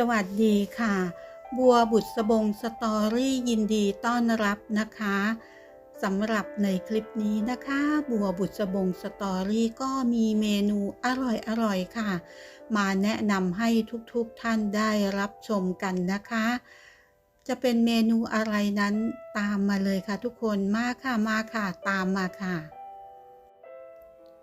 สวัสดีค่ะ บัวบุษบงสตอรี่ยินดีต้อนรับนะคะสำหรับในคลิปนี้นะคะ บัวบุษบงสตอรี่ก็มีเมนูอร่อยๆค่ะ มาแนะนำให้ทุกๆท่านได้รับชมกันนะคะ จะเป็นเมนูอะไรนั้นตามมาเลยค่ะทุกคนมาค่ะมาค่ะตามมาค่ะ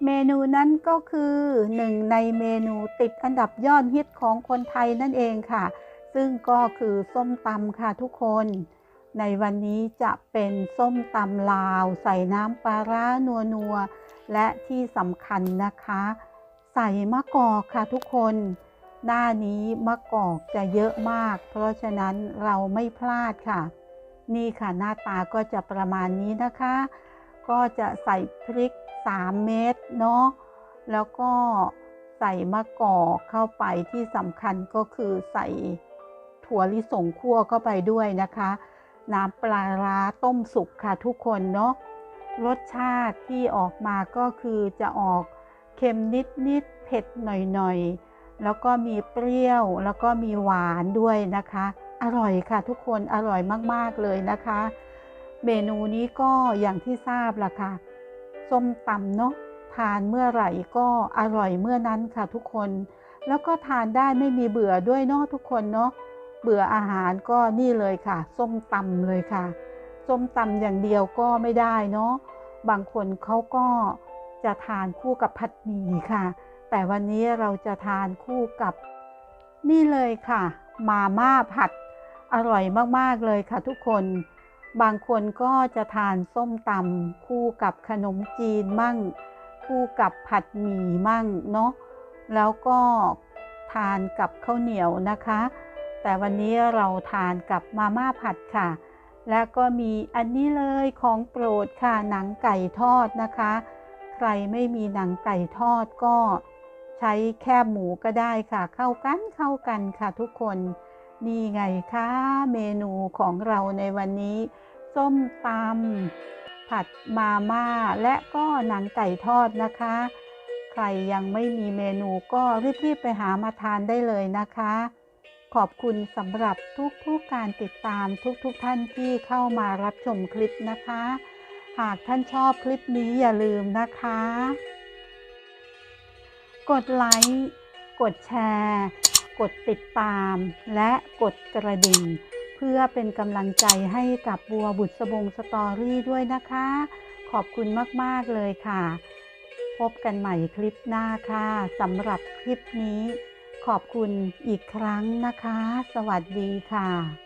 เมนูนั้นก็คือหนึ่งในเมนูติดอันดับยอดฮิตของคนไทยนั่นเองค่ะ ซึ่งก็คือส้มตำค่ะทุกคน ในวันนี้จะเป็นส้มตำลาว ใส่น้ำปลาร้านัวนัวและที่สำคัญนะคะ ใส่มะกอกค่ะทุกคน หน้านี้มะกอกจะเยอะมาก เพราะฉะนั้นเราไม่พลาดค่ะ นี่ค่ะหน้าตาก็จะประมาณนี้นะคะ ก็จะใส่พริก 3 เม็ดเนาะแล้วก็ใส่มะกอกเข้าไปที่สำคัญก็คือใส่ถั่วลิสงคั่วเข้าไปด้วยนะคะ น้ำปลาร้าต้มสุกค่ะทุกคนเนาะรสชาติที่ออกมาก็คือจะออกเค็มนิดๆเผ็ดหน่อยๆ แล้วก็มีเปรี้ยวแล้วก็มีหวานด้วยนะคะ อร่อยค่ะทุกคนอร่อยมากๆเลยนะคะ เมนูนี้ก็อย่างที่ทราบล่ะค่ะ ส้มตำเนาะทานเมื่อไหร่ก็อร่อยเมื่อนั้นค่ะทุกคน แล้วก็ทานได้ไม่มีเบื่อด้วยเนาะทุกคนเนาะเบื่ออาหารก็นี่เลยค่ะ ส้มตำเลยค่ะ ส้มตำอย่างเดียวก็ไม่ได้เนาะบางคนเขาก็จะทานคู่กับผัดหมี่ค่ะ แต่วันนี้เราจะทานคู่กับ นี่เลยค่ะ มาม่าผัดอร่อยมากๆเลยค่ะทุกคน บางคนก็จะทานส้มตำคู่กับขนมจีนมั่ง คู่กับผัดหมี่มั่งเนาะแล้วก็ทานกับข้าวเหนียวนะคะ แต่วันนี้เราทานกับมาม่าผัดค่ะ และก็มีอันนี้เลยของโปรดค่ะหนังไก่ทอดนะคะ ใครไม่มีหนังไก่ทอดก็ใช้แคบหมูก็ได้ค่ะ เข้ากันเข้ากันค่ะทุกคน นี่ไงคะเมนูของเราในวันนี้ ส้มตำผัดมาม่า และก็หนังไก่ทอดนะคะ ใครยังไม่มีเมนูก็รีบๆไปหามาทานได้เลยนะคะ ขอบคุณสำหรับทุกๆการติดตามทุกๆท่านที่เข้ามารับชมคลิปนะคะ หากท่านชอบคลิปนี้อย่าลืมนะคะ กดไลค์ กดแชร์ กดติดตามและกดกระดิ่ง เพื่อเป็นกำลังใจให้กับบัวบุตรสบงสตอรี่ด้วยนะคะ ขอบคุณมาก ๆ เลยค่ะ พบกันใหม่คลิปหน้าค่ะสำหรับคลิปนี้ ขอบคุณอีกครั้งนะคะ สวัสดีค่ะ